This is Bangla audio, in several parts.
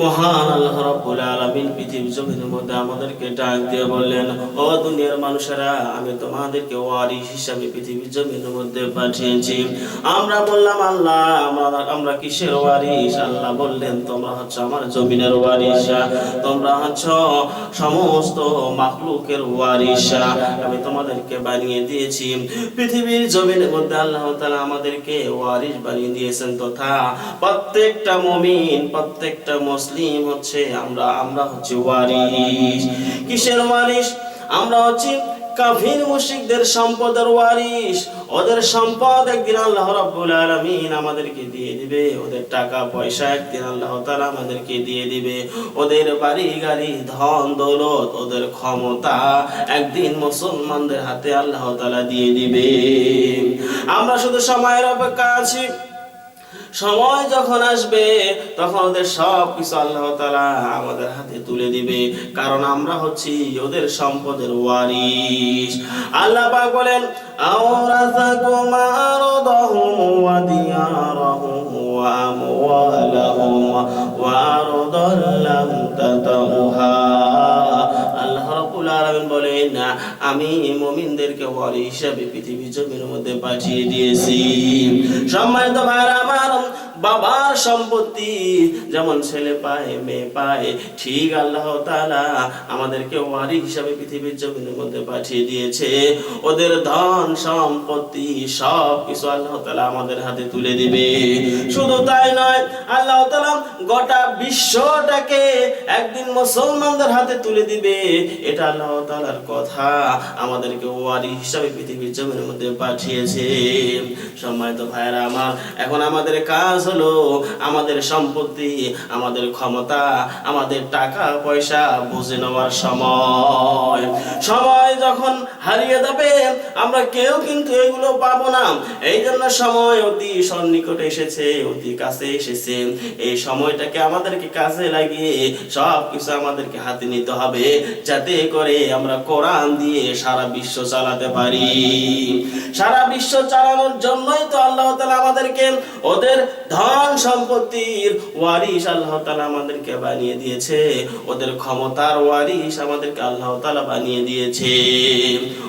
মহান আল্লাহ রাব্বুল আলামিন পৃথিবী জমিনের মধ্যে আমাদেরকে ডাক দিয়ে বললেন, ও দুনিয়ার মানুষেরা, আমি তোমাদেরকে ওয়ারিস হিসাবে পৃথিবীর জমিনের মধ্যে পাঠিয়েছি। আমরা বললাম, আল্লাহ, আমরা আমরা কিসের ওয়ারিস আল্লাহ বললেন, তোমরা হচ্ছে আমার জমিনের ওয়ারিস তোমরা হচ্ছ সমস্ত মাখলুকের ওয়ারিস আমি তোমাদেরকে বানিয়ে দিয়েছি। পৃথিবীর জমিনের মধ্যে আল্লাহ তাআলা আমাদেরকে ওয়ারিস বানিয়ে দিয়েছেন তথা প্রত্যেকটা মুমিন, প্রত্যেকটা হচ্ছে, আমরা আমরা হচ্ছে ওয়ারিস কিসের ওয়ারিস আমরা হচ্ছে কাফির মুশরিকদের সম্পদের ওদের সম্পদ একদিন আল্লাহ রাব্বুল আলামিন আমাদেরকে দিয়ে দিবে। ওদের টাকা, পয়সা একদিন আল্লাহ তাআলা আমাদেরকে দিয়ে দিবে। ওদের বাড়ি, গাড়ি, ধন, দৌলত, ওদের ক্ষমতা একদিন মুসলমানদের হাতে আল্লাহ তাআলা দিয়ে দিবে। আমরা শুধু সময়ের অপেক্ষা আছি। সময় যখন আসবে, তখন ওদের সব কিছু আল্লাহ আমাদের হাতে তুলে দিবে। কারণ আমরা হচ্ছি ওদের সম্পদের ওয়ারিস আল্লাহ বলেন, আওরাসাকুম আল্লাহ রাব্বুল আলামিন বলেন, না, আমি মুমিনদেরকে ওয়ালি হিসাবে পৃথিবী জমির মধ্যে পাঠিয়ে দিয়েছি। সম্মানিত ভাইরা আমার বাবার সম্পত্তি যেমন ছেলে পায়, মেয়ে পায়, ঠিক আল্লাহ তাআলা আমাদেরকে ওয়ারি হিসাবে পৃথিবীর জমিনের মধ্যে পাঠিয়ে দিয়েছে। ওদের ধন, সম্পত্তি সব কিছু আল্লাহ তাআলা আমাদের হাতে তুলে দিবে। শুধু তাই নয়, আল্লাহ তাআলা গোটা বিশ্বটাকে একদিন মুসলমানদের হাতে তুলে দিবে। এটা আল্লাহ তাআলার কথা। আমাদেরকে ওয়ারি হিসাবে পৃথিবীর জমিনের মধ্যে পাঠিয়েছে সম্মানিত ভাইয়েরা আমার, এখন আমাদের কাজ হলো আমাদের সম্পত্তি, আমাদের ক্ষমতা, আমাদের টাকা, পয়সা বুঝে নেওয়ার সময়। সময় যখন হারিয়ে যাবে, আমরা কেউ কিন্তু এগুলো পাবো না। এই জন্য সময় অতি সন্নিকটে এসেছে, অতি কাছে এসেছে। এই সময়টাকে আমাদেরকে কাজে লাগিয়ে সব কিছু আমাদেরকে হাতে নিতে হবে। যাতে করে আমরা কোরআন দিয়ে সারা বিশ্ব চালাতে পারি। সারা বিশ্ব চালানোর জন্যই তো আল্লাহ তাআলা আমাদেরকে ওদের ধন সম্পত্তির ওয়ারিস আল্লাহ তাআলা আমাদেরকে বানিয়ে দিয়েছে। ওদের ক্ষমতার ওয়ারিস আমাদেরকে আল্লাহ তাআলা বানিয়ে দিয়েছে।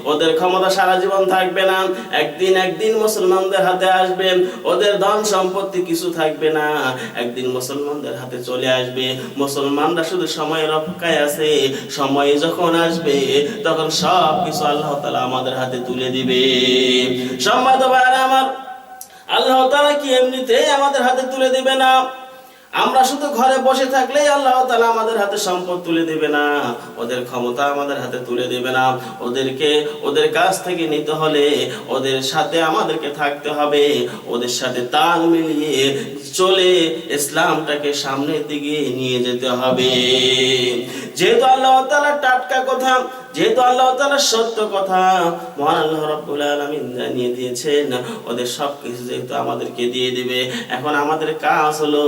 ওদের ক্ষমতা সারা জীবন থাকবে না। একদিন একদিন মুসলমানদের হাতে আসবে। ওদের ধন সম্পত্তি কিছু থাকবে না। একদিন মুসলমানদের হাতে চলে আসবে। মুসলমানরা শুধু সময়ের অপেক্ষায় আছে। সময় যখন আসবে, তখন সব কিছু আল্লাহ তালা আমাদের হাতে তুলে দিবে। সম্মানিত আমার, আল্লাহ তালা কি এমনিতেই আমাদের হাতে তুলে দিবে না? আমরা শুধু ঘরে বসে থাকলেই আল্লাহ তালা আমাদের হাতে সম্পদ তুলে দেবে না। ওদের ক্ষমতা আমাদের হাতে তুলে দেবে না। ওদেরকে, ওদের কাছ থেকে নিতে হলে ওদের সাথে আমাদেরকে থাকতে হবে। ওদের সাথে তাল মিলিয়ে চলে ইসলামটাকে সামনের দিকে নিয়ে যেতে হবে। যেহেতু আল্লাহ তালা টাটকা কথা যেহেতু আল্লাহ তালা সত্য কথা, মহান আল্লাহ রব্বুল আলমিন জানিয়ে দিয়েছেন, ওদের সব কিছু যেহেতু আমাদেরকে দিয়ে দিবে, এখন আমাদের কাজ হলো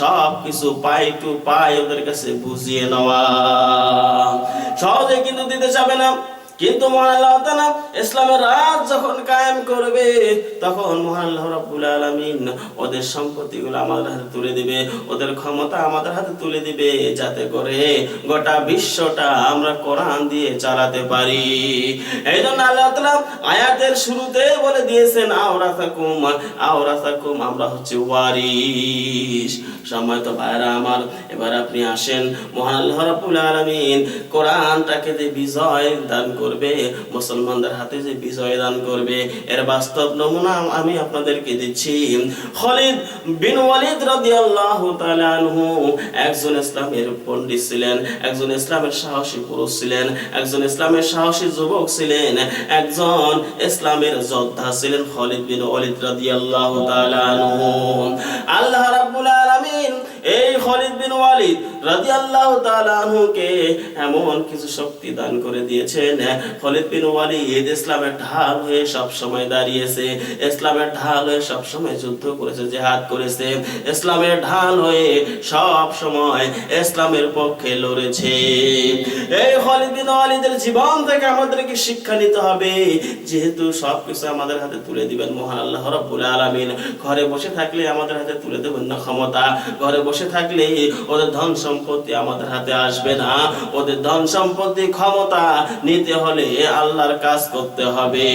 সব কিছু পাই টু পাই ওদের কাছে বুঝিয়ে নেওয়া। সহজে কিন্তু দিতে যাবে না। কিন্তু মহান ইসলামের যখন কায়েম করবে, তখন মহান ওদের আমাদের হাতে তুলে দিবে, ওদের ক্ষমতা আমাদের হাতে তুলে দিবে, যাতে করে গোটা বিশ্বটা আমরা কোরআন দিয়ে চালাতে পারি। এই জন্য আল্লাহ তাআলা আয়াতের শুরুতে বলে দিয়েছেন, আওরাসাকুম আওরাসাকুম, আমরা হচ্ছে ওয়ারিস সম্মানিত ভাইরা আমার, এবার আপনি আসেন। মহান আল্লাহ রাব্বুল আলামিন কোরআনটাকে যে বিজয় দান করবে, মুসলমানদের হাতে যে বিজয় দান করবে, এর বাস্তব নমুনা আমি আপনাদেরকে দিচ্ছি। খালিদ বিন ওয়ালিদ রাদিয়াল্লাহু তাআলা আনহু একজন ইসলামের পণ্ডিত ছিলেন, একজন ইসলামের সাহসী পুরুষ ছিলেন, একজন ইসলামের সাহসী যুবক ছিলেন, একজন ইসলামের যোদ্ধা ছিলেন খালিদ বিন ওয়ালিদ রাদিয়াল্লাহু তাআলা আনহু। আল্লাহ রাব্বুল আলামিন এই খালিদ বিন ওয়ালিদ রাদিয়াল্লাহু তাআলা আনহুকে এমন কিছু শক্তি দান করে দিয়েছেন। খালিদ বিন ওয়ালিদ ইসলামের ঢাল হয়ে সব সময় দাঁড়িয়েছে। ইসলামের ঢাল হয়ে সব সময় যুদ্ধ করেছে, জিহাদ করেছে। ইসলামের ঢাল হয়ে সব সময় ইসলামের পক্ষে লড়েছে। এই খালিদ বিন ওয়ালিদের জীবন থেকে আমাদেরকে শিক্ষা নিতে হবে। যেহেতু সবকিছু আমাদের হাতে তুলে দিবেন মহান আল্লাহ রাব্বুল আলামিন। ঘরে বসে থাকলে আমাদের হাতে তুলে দেবেন না ক্ষমতা। ঘরে বসে বসে থাকলে ওদের ধন সম্পত্তি আমাদের হাতে আসবে না। ওদের ধন সম্পত্তি ক্ষমতা নিতে হলে আল্লাহর কাজ করতে হবে।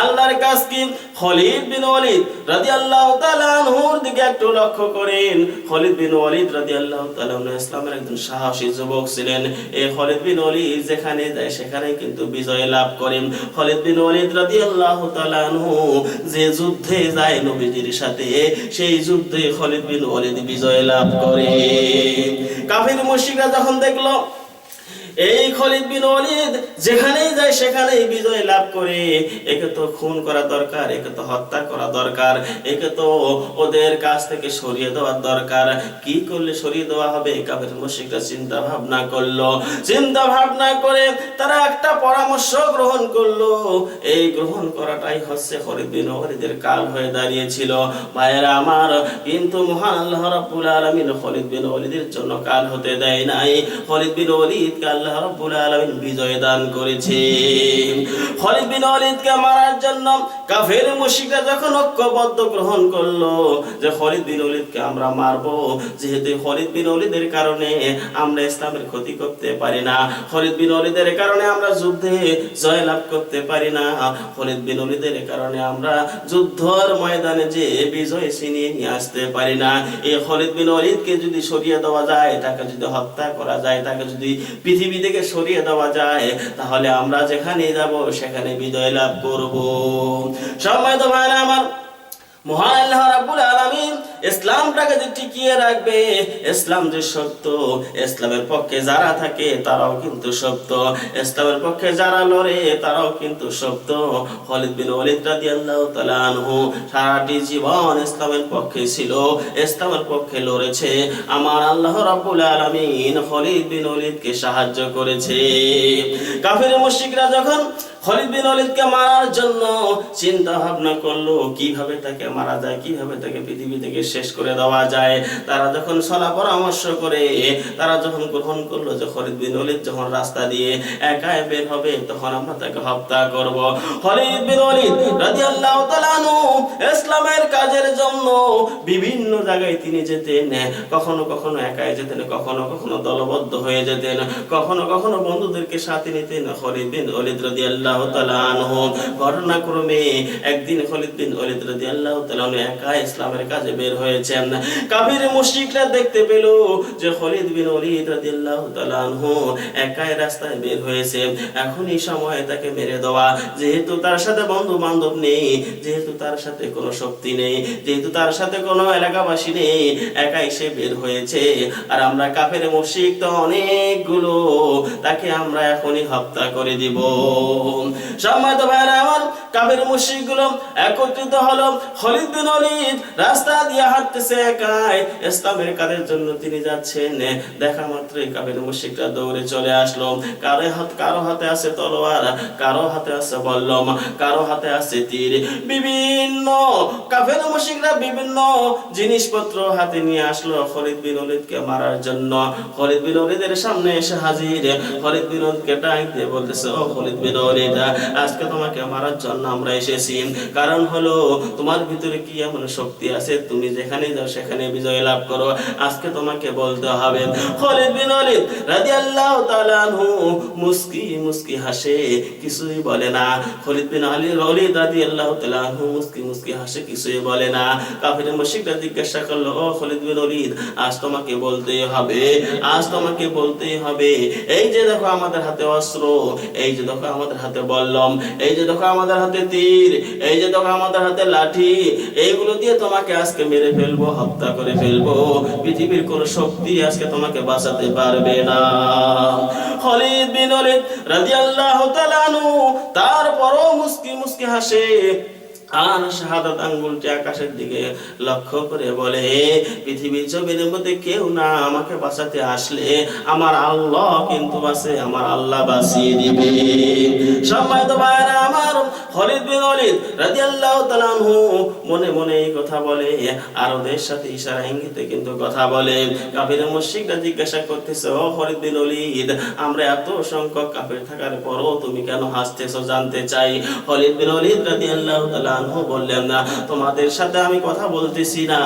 আল্লাহর কাজ কি? খলিদ বিন ওয়ালিদ রাদিয়াল্লাহু তাআলা আনহুর দিকে একটু লক্ষ্য করেন। খলিদ বিন ওয়ালিদ রাদিয়াল্লাহু তাআলা ইসলামের একজন সাহসী যুবক ছিলেন। এই খলিদ বিন ওয়ালিদ যেখানে যায় সেখানে কিন্তু বিজয় লাভ করেন। খলিদ বিন ওয়ালিদ রাদিয়াল্লাহু তাআলা আনহু যে যুদ্ধে যায় নবীজির সাথে, সেই যুদ্ধে খলিদ বিন ওয়ালিদ বিজয় লাভ করে। কাফির মুশরিকরা যখন দেখল এই খলিদ বিন ওয়ালিদ যেখানেই যায়, সেখানেই বিজয় লাভ করে। একে তো খুন করা দরকার, একে তো হত্যা করা দরকার, একে তো ওদের কাছ থেকে সরিয়ে দেওয়ার দরকার। কি করলে সরিয়ে দেওয়া হবে? কাফের মুশরিকরা চিন্তা ভাবনা করল। চিন্তা ভাবনা করে তারা একটা পরামর্শ গ্রহণ করল। এই গ্রহণ করাটাই হচ্ছে খলিদ বিন ওয়ালিদের কাল হয়ে দাঁড়িয়েছিল। ভাইয়েরা আমার, কিন্তু মহান আল্লাহ রাব্বুল আলামিন খলিদ বিন ওয়ালিদের জন্য কাল হতে দেয় নাই। খলিদ বিন ওয়ালিদকে আল্লাহ রাব্বুল আলামিন বিজয় দান করেছে খলিদ বিন ওয়ালিদকে মারার জন্য কাফের মুশরিকরা যখন ঐক্যবদ্ধ গ্রহণ করল যে খলিদ বিন ওয়ালিদকে আমরা মারবো, যেহেতু খলিদ বিন ওয়ালিদের কারণে আমরা ইসলামের ক্ষতি করতে পারি না। খলিদ বিন ওয়ালিদের কারণে আমরা যুদ্ধে জয়লাভ করতে পারি না। খলিদ বিন ওয়ালিদের কারণে আমরা যুদ্ধর ময়দানে যে বিজয় ছিনিয়ে নিয়ে আসতে পারি না। এই খলিদ বিন ওয়ালিদকে যদি সরিয়ে দেওয়া যায়, তাকে যদি হত্যা করা যায়, তাকে যদি পৃথিবী থেকে সরিয়ে দেওয়া যায়, তাহলে আমরা যেখানে যাব সেখানে বিদয় লাভ করব। সময় তো ভাই আমার মহান আল্লাহ রাব্বুল আলামিন ইসলামটাকে যে টিকিয়ে রাখবে, ইসলাম যে সত্য, ইসলামের পক্ষে যারা থাকে তারাও কিন্তু সত্য, ইসলামের পক্ষে যারা লড়ে তারাও কিন্তু সত্য। বিন ওয়ালিদ রাদিয়াল্লাহু তাআলা আনহু সারাটি জীবন ইসলামের পক্ষে ছিল, ইসলামের পক্ষে লড়েছে। আমার আল্লাহ রাব্বুল আলামিন খালিদ বিন ওয়ালিদকে সাহায্য করেছে। কাফির মুশরিকরা যখন খালিদ বিন ওয়ালিদকে মারার জন্য চিন্তা ভাবনা করল, কীভাবে তাকে মারা যায়, কীভাবে তাকে পৃথিবী থেকে শেষ করে দেওয়া যায়। তারা যখন সলা পরামর্শ করে, তারা যখন গ্রহণ করল যে খালিদ বিন ওয়ালিদ যখন রাস্তা দিয়ে একাই বের হবে, তখন আমরা তাকে হত্যা করব। খালিদ বিন ওয়ালিদ রাদিয়াল্লাহু তাআলা ইসলামের কাজের জন্য বিভিন্ন জায়গায় তিনি যেতেন। কখনো কখনো একাই যেতেন, কখনো কখনো দলবদ্ধ হয়ে যেতেন, কখনো কখনো বন্ধুদেরকে সাথে নিতেন। খালিদ বিন ওয়ালিদ রাদিয়াল্লাহু ঘটনাক্রমে একদিন খালিদ বিন তাআলা আনহু একা ইসলামের কাজে বের হয়েছেন। মুশরিকরা দেখতে পেল যে খালিদ বিন তাআলা আনহু একাই রাস্তায় বের হয়েছে। এখনই সময় তাকে মেরে দেওয়া, যেহেতু তার সাথে বন্ধু বান্ধব নেই, যেহেতু তার সাথে কোনো শক্তি নেই, যেহেতু তার সাথে কোনো এলাকাবাসী নেই, একাই সে বের হয়েছে। আর আমরা কাফের মুশরিক তো অনেকগুলো, তাকে আমরা এখনই হত্যা করে দিব। সম্মানিত ভাইরা আমার কাফের মুশরিকগুলো একত্রিত হলো। খলিদ বিন ওয়ালিদ রাস্তা দিয়ে হাঁটতেছে একাই। ইসলামের কাজের জন্য তিনি যাচ্ছেন। দেখা মাত্রই কাফের মুশরিকরা দৌড়ে চলে আসলো। কারও হাত কারও হাতে আছে তলোয়ার, কারও হাতে আছে বল্লম, কারও হাতে আছে তীর। বিভিন্ন কাফের মুশরিকরা বিভিন্ন জিনিসপত্র হাতে নিয়ে আসলো খলিদ বিন ওয়ালিদকে মারার জন্য। খলিদ বিন ওয়ালিদের সামনে এসে হাজির। খলিদ বিন ওয়ালিদকে ডাক দিয়ে বলতেছে, ও খলিদ বিন ওয়ালিদ, আজকে তোমাকে মারার জন্য আমরা এসেছি। কারণ হলো, তোমার ভিতরে কি এমন শক্তি আছে? তুমি যেখানে যাও, সেখানে বিজয় লাভ করো। আজকে তোমাকে বলতে হবে খলিদ বিন ওয়ালিদ রাদিয়াল্লাহু তাআলা আনহু, মুস্কি মুস্কি হাসে, কিছুই বলে না। খলিদ বিন আলী ওয়ালিদ রাদিয়াল্লাহু তাআলা আনহু, মুস্কি মুস্কি হাসে, কিছুই বলে না। কাফির মুশরিকরা জিজ্ঞাসা করল, ও খলিদ বিন ওয়ালিদ, আজ তোমাকে বলতেই হবে, আজ তোমাকে বলতেই হবে, এই যে দেখো আমাদের হাতে অস্ত্র, এই যে দেখো আমাদের হাতে বল্লম, এই যে দেখো আমাদের হাতে তীর, এই যে দেখো আমাদের হাতে লাঠি, এইগুলো দিয়ে তোমাকে আজকে মেরে ফেলব, হত্যা করে ফেলব। পৃথিবীর কোন শক্তি আজকে তোমাকে বাঁচাতে পারবে না। হলিদ বিন রাদিয়াল্লাহু তাআলা তারপরও মুস্কি মুস্কি হাসে আর শাহাদাত আঙ্গুলটি আকাশের দিকে লক্ষ্য করে বলে পৃথিবীর জমিনের মধ্যে কেউ না আমাকে বাঁচাতে আসলে আমার আল্লাহ কিন্তু আছে, আমার আল্লাহ বাঁচিয়ে দিবে। সম্মানিত ভাইরা আমার খলিদ বিন ওয়ালিদ রাদিয়াল্লাহু তাআলা আনহু মনে মনে এই কথা বলে আর ওদের সাথে ইশারা ইঙ্গিতে কিন্তু কথা বলে, কাফির মুশরিকরা জিজ্ঞাসা করতেছে, ও খলিদ বিন ওয়ালিদ, আমরা এত সংখ্যক কাফির থাকার পরও তুমি কেন হাসতেছো জানতে চাই? খলিদ বিন ওয়ালিদ রাদিয়াল্লাহু তাআলা আনহু আনহু বললেন, না, তোমাদের সাথে আমি কথা বলতেছি না।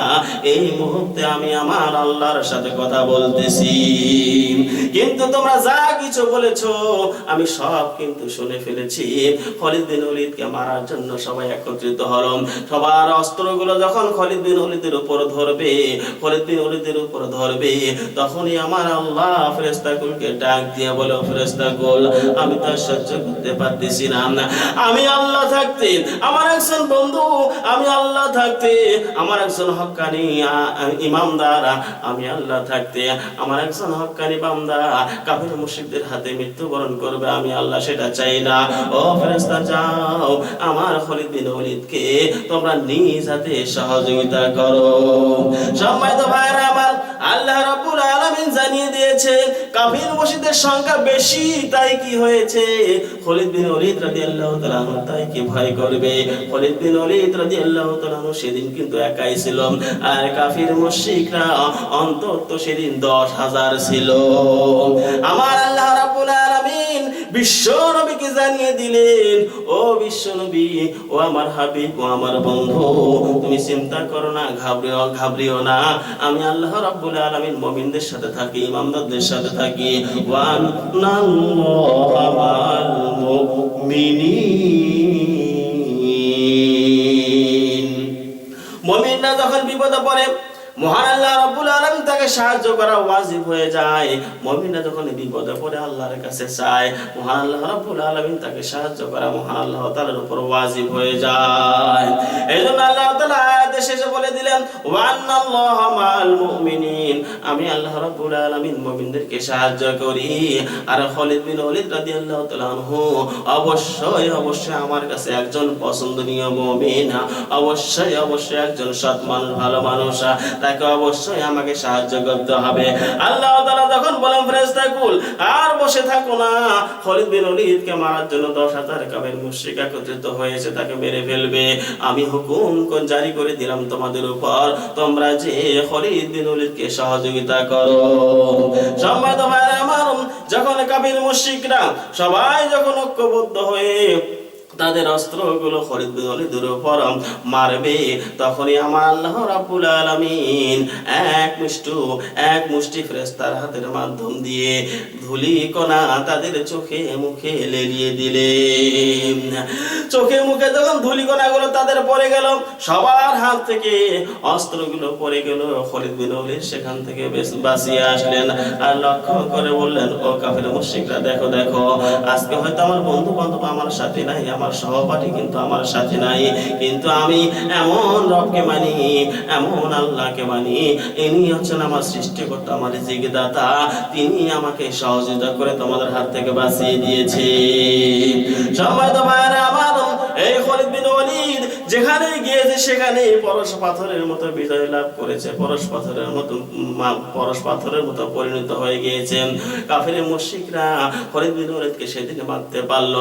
এই মুহূর্তে আমি আমার আল্লাহর সাথে কথা বলতেছি। কিন্তু তোমরা যা কিছু বলেছ, আমি সব কিন্তু শুনে ফেলেছি। খলিদ বিন ওলিদকে মারার জন্য সবাই একত্রিত হলো সবার অস্ত্রগুলো যখন খলিদ বিন ওলিদের উপর ধরবে খলিদ বিন ওলিদের উপর ধরবে, তখনই আমার আল্লাহ ফেরেস্তাকুলকে ডাক দিয়ে বলো ফেরেস্তাকুল আমি তো সহ্য করতে পারতেছি না। আমি আল্লাহ থাকতে, আমার একজন বন্ধু, আমি আল্লাহ থাকতে, আমার একজন হক্কানি, আ- ইমামদার, আমি আল্লাহ থাকতে, আমার একজন হক্কানি বান্দা, কাফির মুশরিকদের হাতে মৃত্যুবরণ করবে, আমি আল্লাহ সেটা চাই না। ও ফেরেশতা, যাও, আমার খলিদ বিন ওলিদকে তোমরা নিজ হাতে সহযোগিতা করো। সম্মানিত ভাইরা আমার, আল্লাহ রাব্বুল আলামিন জানিয়ে দিয়েছে কাফির মসজিদের সংখ্যা বেশি, তাই কি হয়েছে? খলিদ বিন ওলিদ রাদিয়াল্লাহু তাআলা তাই কি ভয় করবে? খলিদ বিন ওলিদ রাদিয়াল্লাহু তাআলা সেদিন কিন্তু একাই ছিল। আর কাফির মুশরিকরা অন্তত সেদিন দশ হাজার ছিল। আমার আল্লাহ রাব্বুল আলামিন বিশ্ব নবীকে জানিয়ে দিলেন, ও বিশ্ব নবী, ও আমার হাবিব, ও আমার বন্ধু, তুমি চিন্তা করো না, ঘাবড়িও ঘাবড়িও না। আমি আল্লাহ রাব্বুল আলামিন মুমিনদের সাথে থাকি, ইমামদারদের সাথে থাকি। ওয়ান নাল্লাহা মাল মুমিনিন। মুমিনরা যখন বিপদে পড়ে মহান আল্লাহ রাব্বুল আলামিন তাকে সাহায্য করা ওয়াজিব হয়ে যায়। যখন বিপদে পড়ে আল্লাহর কাছে চায়, মহান আল্লাহ তাকে সাহায্য করা মহান আল্লাহ উপর ওয়াজিব হয়ে যায়। আল্লাহ আয়াতে শেষে বলে দিলেন মাআল মুমিনিন। আমি আল্লাহ সাহায্য করি। আর বিন রাদিয়াল্লাহু তাআলা আনহু, অবশ্যই অবশ্যই আমার কাছে একজন পছন্দনীয় মুমিন, অবশ্যই অবশ্যই একজন সৎ মানুষ, ভালো মানুষ। তাকে অবশ্যই আমাকে সাহায্য করতে হবে। আল্লাহ তাআলা যখন বলেন, ফেরেশতা কুল, আর বসে থাকো না। খালিদ বিন ওয়ালিদকে মারার জন্য 10000 কাফের মুশরিক একত্রিত হয়েছে, তাকে মেরে ফেলবে। আমি হুকুম জারি করে দিলাম তোমাদের উপর। তোমরা যে খালিদ বিন ওয়ালিদকে সহযোগিতা করো। সম্মানিত ভাইরা আমার, যখন কাফির মুশরিকরা সবাই যখন ঐক্যবদ্ধ হয়ে তাদের অস্ত্রগুলো খরিদ মারবে। তখনই আমার আল্লাহ এক এক মুষ্টি হাতের মাধ্যম দিয়ে ধুলি কণা তাদের চোখে মুখে লেলিয়ে দিলেন চোখে মুখে যখন ধুলি কণাগুলো তাদের পড়ে গেল, সবার হাত থেকে অস্ত্রগুলো পড়ে গেল। খরিদ বিন সেখান থেকে বেশ বাঁচিয়ে আসলেন আর লক্ষ্য করে বললেন, ও কাফের মুশরিকরা, দেখো দেখো, আজকে হয়তো আমার বন্ধু বান্ধব আমার সাথে নাই, আমার সহপাঠী কিন্তু আমার সাথে নাই। কিন্তু আমি এমন রবকে মানি, এমন আল্লাহকে মানি, ইনি হচ্ছেন আমার সৃষ্টিকর্তা, আমার জিগদাতা তিনি আমাকে সহযোগিতা করে তোমাদের হাত থেকে বাঁচিয়ে দিয়েছে। সময় তো ভাইরা আমার এই গিয়েছে সেখানে পরশ পাথরের মতো বিজয় লাভ করেছে। পরশ পাথরের মতো পরশ পাথরের মতো পরিণত হয়ে গিয়েছেন। কাফির মুশরিকরা খলিদ বিন সেদিন মারতে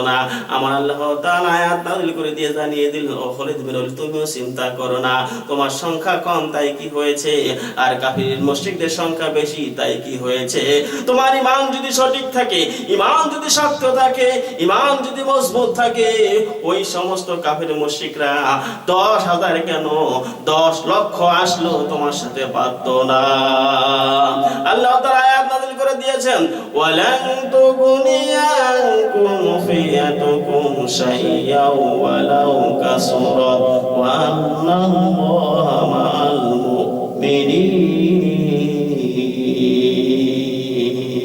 না। আমার আল্লাহ আয়াত করে দিয়ে জানিয়ে দিল, ও খলিদ বিন ওয়ালিদ তুমিও চিন্তা করো না। তোমার সংখ্যা কম, তাই কি হয়েছে? আর কাফির মুশরিকদের সংখ্যা বেশি, তাই কি হয়েছে? তোমার ইমান যদি সঠিক থাকে, ইমান যদি শক্ত থাকে, ইমান যদি মজবুত থাকে, ওই সমস্ত কাফের মুশরিকরা দশ হাজার কেন? দশ লক্ষ আসলো তোমার সাথে পারত না আল্লাহ তার আয়াত নাজিল করে দিয়েছেন, ওয়ালান তুগনিয়াকুম ফিয়াতুকুম শাইয়্যাও ওয়ালাউ কাসুরাত ওয়া আন্নাল্লাহা মাআল মুমিনিন।